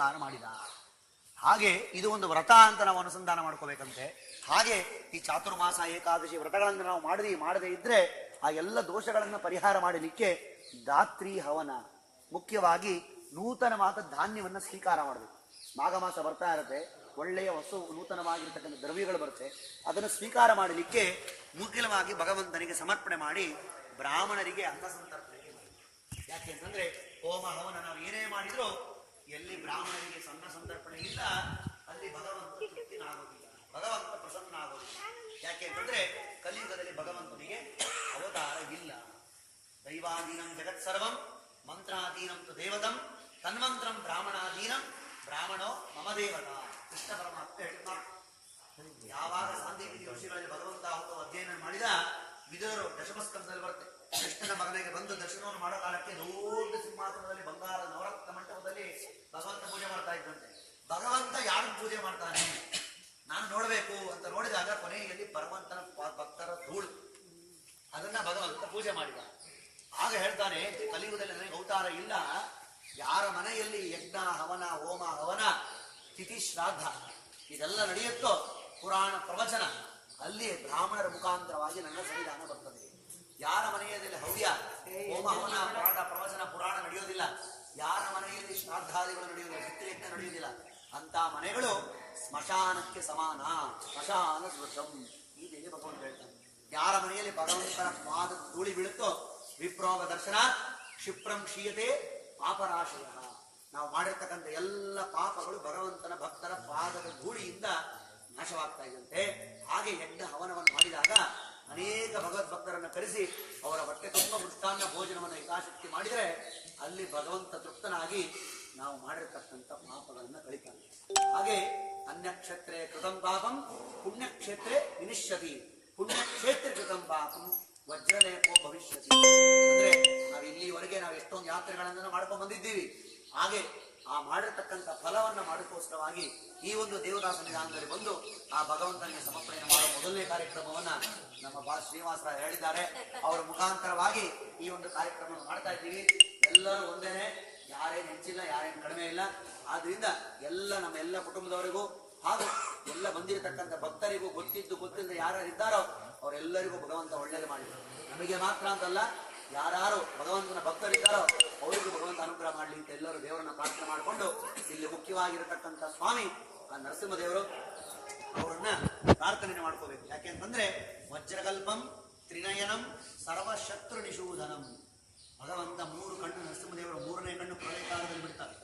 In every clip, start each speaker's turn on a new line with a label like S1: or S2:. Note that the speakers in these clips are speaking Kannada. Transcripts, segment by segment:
S1: ಅವತಾರ ಮಾಡಿದ. ಹಾಗೆ ಇದು ಒಂದು ವ್ರತ ಅಂತ ನಾವು ಅನುಸಂಧಾನ ಮಾಡ್ಕೋಬೇಕಂತೆ. ಹಾಗೆ ಈ ಚಾತುರ್ಮಾಸ, ಏಕಾದಶಿ ವ್ರತಗಳನ್ನು ನಾವು ಮಾಡದಿ, ಮಾಡದೇ ಇದ್ರೆ ಆ ಎಲ್ಲ ದೋಷಗಳನ್ನ ಪರಿಹಾರ ಮಾಡಲಿಕ್ಕೆ ದಾತ್ರಿ ಹವನ. ಮುಖ್ಯವಾಗಿ ನೂತನವಾದ ಧಾನ್ಯವನ್ನ ಸ್ವೀಕಾರ ಮಾಡಬೇಕು. ಮಾಘ ಮಾಸ ಬರ್ತಾ ಇರುತ್ತೆ. ಒಳ್ಳೆಯ ಹೊಸ ನೂತನವಾಗಿರ್ತಕ್ಕಂಥ ದ್ರವ್ಯಗಳು ಬರುತ್ತೆ. ಅದನ್ನು ಸ್ವೀಕಾರ ಮಾಡಲಿಕ್ಕೆ ಮುಖ್ಯವಾಗಿ ಭಗವಂತನಿಗೆ ಸಮರ್ಪಣೆ ಮಾಡಿ ಬ್ರಾಹ್ಮಣರಿಗೆ ಅಂತ ಮಾಡಿ ಯಾಕೆ ಅಂತಂದ್ರೆ ಹೋಮ ಹವನ ನಾವು ಏನೇ ಮಾಡಿದ್ರು ಎಲ್ಲಿ ಬ್ರಾಹ್ಮಣರಿಗೆ ಸಣ್ಣ ಸಂದರ್ಪಣೆ ಇಲ್ಲ, ಅಲ್ಲಿ ಭಗವಂತ ತೃಪ್ತಿನಾಗೋದಿಲ್ಲ ಭಗವಂತ ಪ್ರಸನ್ನ ಆಗೋದಿಲ್ಲ. ಯಾಕೆ ಅಂತಂದ್ರೆ ಕಲಿಯುಗದಲ್ಲಿ ಭಗವಂತನಿಗೆ ಅವತಾರ ಇಲ್ಲ. ದೈವಾಧೀನಂ ಜಗತ್ ಸರ್ವಂ, ಮಂತ್ರಾಧೀನಂ ತು ದೇವತಂ, ತನ್ಮಂತ್ರಂ ಬ್ರಾಹ್ಮಣಾಧೀನಂ, ಬ್ರಾಹ್ಮಣೋ ಮಮ ದೇವತ. ಕೃಷ್ಣ ಪರಮಾತ್ಮ ಹೇಳ್ತಾರೆ ಯಾವಾಗ ಸಾಂದೀಪಿಕ ಋಷಿಗಳಲ್ಲಿ ಭಗವಂತ ಹೋಗೋ ಅಧ್ಯಯನ ಮಾಡಿದ, ವಿದುರರು ದಶಮಸ್ಕಂದದಲ್ಲಿ ಬರುತ್ತೆ. ಕೃಷ್ಣನ ಮಗನಿಗೆ ಬಂದು ದರ್ಶನವನ್ನು ಮಾಡೋ ಕಾಲಕ್ಕೆ ದೊಡ್ಡ ಸಿಂಹಾಸನದಲ್ಲಿ ಬಂಗಾರದ ನವರತ್ನ ಮಂಟಪದಲ್ಲಿ ಭಗವಂತ ಪೂಜೆ ಮಾಡ್ತಾ ಇದ್ದಂತೆ ಭಗವಂತ ಯಾರು ಪೂಜೆ ಮಾಡ್ತಾನೆ ನಾನು ನೋಡಬೇಕು ನೋಡಿದಾಗ ಕೊನೆಯಲ್ಲಿ ಪರಮಂತನ ಭಕ್ತರ ಧೂಳು. ಅದನ್ನ ಭಗವಂತ ಪೂಜೆ ಮಾಡಿದ. ಆಗ ಹೇಳ್ತಾನೆ ಕಲಿಯುಗದಲ್ಲಿ ನನಗೆ ಅವತಾರ ಇಲ್ಲ. ಯಾರ ಮನೆಯಲ್ಲಿ ಯಜ್ಞ, ಹವನ, ಹೋಮ, ಹವನ, ತಿಥಿ, ಶ್ರಾದ್ದ, ಇದೆಲ್ಲ ನಡೆಯುತ್ತೋ, ಪುರಾಣ, ಪ್ರವಚನ, ಅಲ್ಲಿ ಬ್ರಾಹ್ಮಣರ ಮುಖಾಂತರವಾಗಿ ನನ್ನ ಸನ್ನಿಧಾನ ಬರ್ತದೆ. ಯಾರ ಮನೆಯಲ್ಲಿ ಹವ್ಯ, ಹೋಮ, ಹವನ, ಪಾಠ, ಪ್ರವಚನ, ಪುರಾಣ ನಡೆಯೋದಿಲ್ಲ. ಯಾರ ಮನೆಯಲ್ಲಿ ಶ್ರಾದ್ದಾದಿಗಳು ನಡೆಯುವುದಿಲ್ಲ ಸತ್ಯಯಜ್ಞ ನಡೆಯುವುದಿಲ್ಲ ಅಂತ ಮನೆಗಳು ಸ್ಮಶಾನಕ್ಕೆ ಸಮಾನ, ಸ್ಮಶಾನ ಸ್ವಶಂ ಈ ದೇವಿ ಭಗವಂತ ಹೇಳ್ತಾನೆ, ಯಾರ ಮನೆಯಲ್ಲಿ ಭಗವಂತನ ಪಾದ ಧೂಳಿ ಬೀಳುತ್ತೋ ವಿಪ್ರೋಗ ದರ್ಶನ, ಕ್ಷಿಪ್ರಂ ಕ್ಷೀಯತೆ ಪಾಪರಾಶಯ ನಾವು ಮಾಡಿರ್ತಕ್ಕಂಥ ಎಲ್ಲ ಪಾಪಗಳು ಭಗವಂತನ ಭಕ್ತರ ಪಾದದ ಧೂಳಿಯಿಂದ ನಾಶವಾಗ್ತಾ ಇದ್ದಂತೆ. ಹಾಗೆ ಯಜ್ಞ ಹವನವನ್ನು ಮಾಡಿದಾಗ ಅನೇಕ ಭಗವದ್ಭಕ್ತರನ್ನ ಕರೆಸಿ ಅವರ ಹೊಟ್ಟೆ ತುಂಬ ಮೃಷ್ಟಾನ್ನ ಭೋಜನವನ್ನು ಯಥಾಶಕ್ತಿ ಮಾಡಿದರೆ ಅಲ್ಲಿ ಭಗವಂತ ತೃಪ್ತನಾಗಿ ನಾವು ಮಾಡಿರ್ತಕ್ಕಂಥ ಪಾಪಗಳನ್ನು ಕಳಿತಾನೆ ಹಾಗೆ ಅನ್ಯಕ್ಷೇತ್ರ ಕೃತಂ ಪಾಪಂ, ಪುಣ್ಯಕ್ಷೇತ್ರೆ ವಿನಿಶ್ಯತಿ. ಪುಣ್ಯಕ್ಷೇತ್ರ ಕೃತಂ ಪಾಪಂ, ವಜ್ರಲೇಪೋ ಭವಿಷ್ಯತಿ. ಅಂದ್ರೆ ನಾವು ಇಲ್ಲಿವರೆಗೆ ನಾವು ಎಷ್ಟೊಂದು ಯಾತ್ರೆಗಳನ್ನ ಮಾಡ್ಕೊಂಡು ಬಂದಿದ್ದೀವಿ. ಹಾಗೆ ಆ ಮಾಡಿರ್ತಕ್ಕಂಥ ಫಲವನ್ನ ಮಾಡೋಕ್ಕೋಸ್ಕರವಾಗಿ ಈ ಒಂದು ದೇವದಾಸ ನಿಧಾನದಲ್ಲಿ ಬಂದು ಆ ಭಗವಂತನಿಗೆ ಸಮರ್ಪಣೆ ಮಾಡುವ ಮೊದಲನೇ ಕಾರ್ಯಕ್ರಮವನ್ನ ನಮ್ಮ ಬಾ ಶ್ರೀನಿವಾಸ ಹೇಳಿದ್ದಾರೆ. ಅವರ ಮುಖಾಂತರವಾಗಿ ಈ ಒಂದು ಕಾರ್ಯಕ್ರಮವನ್ನು ಮಾಡ್ತಾ ಇದ್ದೀವಿ. ಎಲ್ಲರೂ ಒಂದೇನೆ ಯಾರೇನು ಹೆಚ್ಚಿಲ್ಲ ಯಾರೇನು ಕಡಿಮೆ ಇಲ್ಲ. ಆದ್ರಿಂದ ಎಲ್ಲ ನಮ್ಮ ಎಲ್ಲ ಕುಟುಂಬದವರಿಗೂ ಹಾಗೂ ಎಲ್ಲ ಬಂದಿರತಕ್ಕಂಥ ಭಕ್ತರಿಗೂ ಗೊತ್ತಿದ್ದು ಗೊತ್ತಿಲ್ಲದೆ ಯಾರ್ಯಾರು ಇದ್ದಾರೋ ಅವರೆಲ್ಲರಿಗೂ ಭಗವಂತ ಒಳ್ಳೇದು ಮಾಡಿದ್ರು ನಮಗೆ ಮಾತ್ರ ಅಂತಲ್ಲ ಯಾರು ಭಗವಂತನ ಭಕ್ತರಿದ್ದಾರೋ ಅವರಿಗೂ ಭಗವಂತ ಅನುಗ್ರಹ ಮಾಡಲಿ ಅಂತ ಎಲ್ಲರೂ ದೇವರನ್ನ ಪ್ರಾರ್ಥನೆ ಮಾಡಿಕೊಂಡು ಇಲ್ಲಿ ಮುಖ್ಯವಾಗಿರತಕ್ಕಂಥ ಸ್ವಾಮಿ, ಆ ನರಸಿಂಹದೇವರು ಅವರನ್ನ ಪ್ರಾರ್ಥನೆ ಮಾಡ್ಕೋಬೇಕು. ಯಾಕೆಂತಂದ್ರೆ ವಜ್ರಕಲ್ಪಂ ತ್ರಿನಯನಂ ಸರ್ವಶತ್ರು ನಿಷೂಧನಂ ಭಗವಂತ ಮೂರು ಕಣ್ಣು ನರಸಿಂಹದೇವರ ಮೂರನೇ ಕಣ್ಣು ಪ್ರಳಯ ಕಾಲದಲ್ಲಿ ಬಿಡ್ತಾರೆ.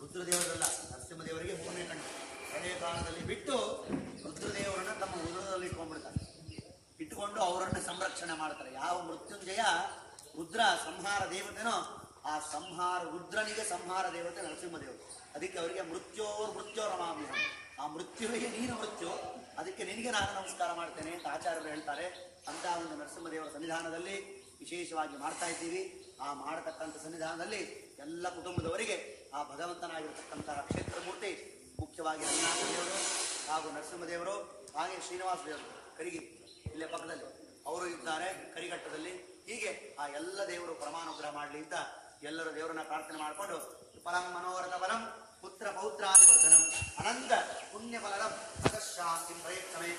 S1: ರುದ್ರದೇವರಲ್ಲ, ನರಸಿಂಹದೇವರಿಗೆ ಮೂರನೇ ಕಣ್ಣು. ಪ್ರಳಯ ಕಾಲದಲ್ಲಿ ಬಿಟ್ಟು ರುದ್ರದೇವರನ್ನ ತಮ್ಮ ಉದರದಲ್ಲಿ ಇಟ್ಕೊಂಡ್ಬಿಡ್ತಾರೆ. ಇಟ್ಕೊಂಡು ಅವರನ್ನು ಸಂರಕ್ಷಣೆ ಮಾಡ್ತಾರೆ. ಯಾವ ಮೃತ್ಯುಂಜಯ? ರುದ್ರ ಸಂಹಾರ ದೇವತೆನೋ, ಆ ಸಂಹಾರ, ರುದ್ರನಿಗೆ ಸಂಹಾರ ದೇವತೆ ನರಸಿಂಹದೇವರು. ಅದಕ್ಕೆ ಅವರಿಗೆ ಮೃತ್ಯೋರ್ ಮೃತ್ಯೋರಮಾಮ್ಯ ಆ ಮೃತ್ಯುವಿಗೆ ನೀನು ಮೃತ್ಯು. ಅದಕ್ಕೆ ನಿನಗೆ ನಾನು ನಮಸ್ಕಾರ ಮಾಡ್ತೇನೆ ಅಂತ ಆಚಾರ್ಯರು ಹೇಳ್ತಾರೆ. ಅಂತ ಒಂದು ನರಸಿಂಹದೇವರ ಸನ್ನಿಧಾನದಲ್ಲಿ ವಿಶೇಷವಾಗಿ ಮಾಡ್ತಾ ಇದ್ದೀವಿ. ಆ ಮಾಡತಕ್ಕಂಥ ಸನ್ನಿಧಾನದಲ್ಲಿ ಎಲ್ಲ ಕುಟುಂಬದವರಿಗೆ ಆ ಭಗವಂತನಾಗಿರತಕ್ಕಂಥ ಕ್ಷೇತ್ರ ಮೂರ್ತಿ ಮುಖ್ಯವಾಗಿ ರಂಗನಾಥ ಹಾಗೂ ನರಸಿಂಹದೇವರು, ಹಾಗೆ ಶ್ರೀನಿವಾಸ ದೇವರು ಕರಿಗಿ ಇಲ್ಲೇ ಪಕ್ಕದಲ್ಲಿ. ಅವರು ಇದ್ದಾರೆ ಕರಿಘಟ್ಟದಲ್ಲಿ. ಹೀಗೆ ಆ ಎಲ್ಲ ದೇವರು ಪರಮಾನುಗ್ರಹ ಮಾಡಲಿ ಅಂತ ಎಲ್ಲರೂ ದೇವರನ್ನ ಪ್ರಾರ್ಥನೆ ಮಾಡಿಕೊಂಡು ಪರಂ ಮನೋರಥ ಬಲಂ ಪುತ್ರ ಪೌತ್ರಾದಿವರ್ಧನಂ ಅನಂತ ಪುಣ್ಯ ಫಲಂ ಶಾಂತಿ ಪ್ರಯತ್ನವೇ